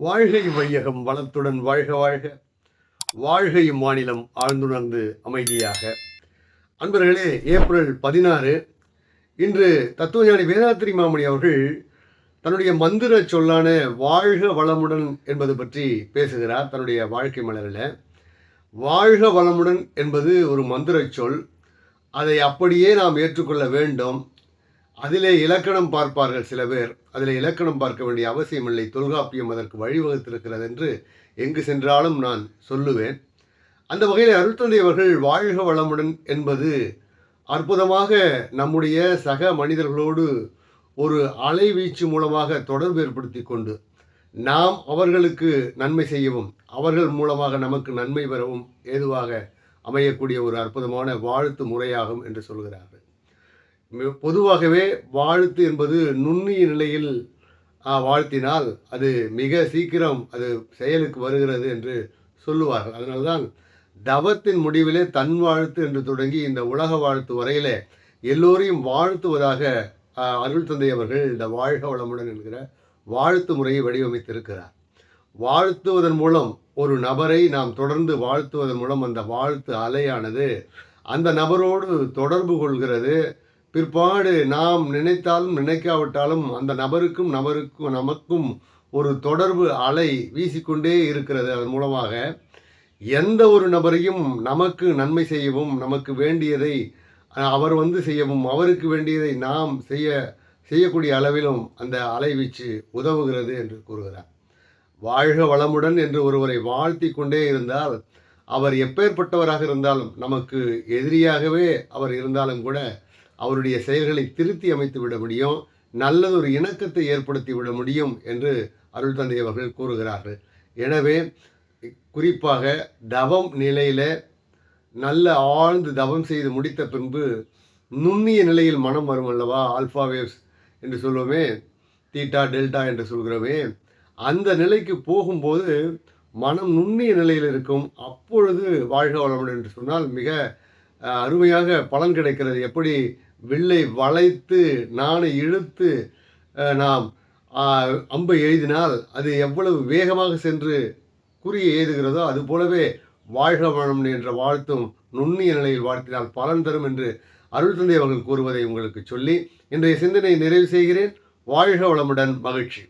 வாழ்கை வையகம் வளத்துடன் வாழ்க வாழ்க. வாழ்கை மாநிலம் ஆழ்ந்துணர்ந்து அமைதியாக. அன்பர்களே ஏப்ரல் பதினாறு இன்று தத்துவஞானி வேதாத்திரி மாமணி அவர்கள் தன்னுடைய மந்திர சொல்லான வாழ்க வளமுடன் என்பது பற்றி பேசுகிறார் தன்னுடைய வாழ்க்கை மலரில். வாழ்க வளமுடன் என்பது ஒரு மந்திர சொல். அதை அப்படியே நாம் ஏற்றுக்கொள்ள வேண்டும். அதிலே இலக்கணம் பார்ப்பார்கள் சில பேர். அதில் இலக்கணம் பார்க்க வேண்டிய அவசியமில்லை தொல்காப்பியம் அதற்கு வழிவகுத்திருக்கிறது என்று எங்கு சென்றாலும் நான் சொல்லுவேன். அந்த வகையில் அருள்தந்தை அவர்கள் வாழ்க வளமுடன் என்பது அற்புதமாக நம்முடைய சக மனிதர்களோடு ஒரு அலைவீச்சு மூலமாக தொடர்பு ஏற்படுத்தி கொண்டு நாம் அவர்களுக்கு நன்மை செய்யவும் அவர்கள் மூலமாக நமக்கு நன்மை பெறவும் ஏதுவாக அமையக்கூடிய ஒரு அற்புதமான வாழ்த்து முறையாகும் என்று சொல்கிறார்கள். பொதுவாகவே வாழ்த்து என்பது நுண்ணிய நிலையில் வாழ்த்தினால் அது மிக சீக்கிரம் அது செயலுக்கு வருகிறது என்று சொல்லுவார்கள். அதனால்தான் தவத்தின் முடிவிலே தன் வாழ்த்து என்று தொடங்கி இந்த உலக வாழ்த்து வரையிலே எல்லோரையும் வாழ்த்துவதாக அருள் தந்தை அவர்கள் இந்த வாழ்க வளமுடன் என்கிற வாழ்த்து முறையை வடிவமைத்திருக்கிறார். வாழ்த்துவதன் மூலம் ஒரு நபரை நாம் தொடர்ந்து வாழ்த்துவதன் மூலம் அந்த வாழ்த்து அலையானது அந்த நபரோடு தொடர்பு கொள்கிறது. பிற்பாடு நாம் நினைத்தாலும் நினைக்காவிட்டாலும் அந்த நபருக்கும் நபருக்கும் நமக்கும் ஒரு தொடர்பு அலை வீசிக்கொண்டே இருக்கிறது அதன் மூலமாக. எந்த ஒரு நபரையும் நமக்கு நன்மை செய்யவும் நமக்கு வேண்டியதை அவர் வந்து செய்யவும் அவருக்கு வேண்டியதை நாம் செய்ய செய்யக்கூடிய அளவிலும் அந்த அலைவீச்சு உதவுகிறது என்று கூறுகிறார். வாழ்க வளமுடன் என்று ஒருவரை வாழ்த்தி கொண்டே இருந்தால் அவர் எப்பேற்பட்டவராக இருந்தாலும் நமக்கு எதிரியாகவே அவர் இருந்தாலும் கூட அவருடைய செயல்களை திருத்தி அமைத்து விட முடியும் நல்லதொரு இணக்கத்தை ஏற்படுத்தி விட முடியும் என்று அருள் தந்தை அவர்கள் கூறுகிறார்கள். எனவே குறிப்பாக தவம் நிலையில் நல்ல ஆழ்ந்து தவம் செய்து முடித்த பின்பு நுண்ணிய நிலையில் மனம் வரும் அல்லவா? ஆல்ஃபா வேவ்ஸ் என்று சொல்லுவோமே தீட்டா டெல்டா என்று சொல்கிறோமே அந்த நிலைக்கு போகும்போது மனம் நுண்ணிய நிலையில் இருக்கும் அப்பொழுது வாழ்க வளமுடன் என்று சொன்னால் மிக அருமையாக பலன் கிடைக்கிறது. எப்படி? வில்லை வளைத்து நானை இழுத்து நாம் அம்பை எழுதினால் அது எவ்வளவு வேகமாக சென்று குறியை எழுதுகிறதோ அது போலவே வாழ்க வளம் என்ற வாழ்த்தும் நுண்ணிய நிலையில் வாழ்த்தினால் பலன் தரும் என்று அருள் தந்தை அவர்கள் கூறுவதை உங்களுக்கு சொல்லி இன்றைய சிந்தனை நிறைவு செய்கிறேன். வாழ்க வளமுடன் மகிழ்ச்சி.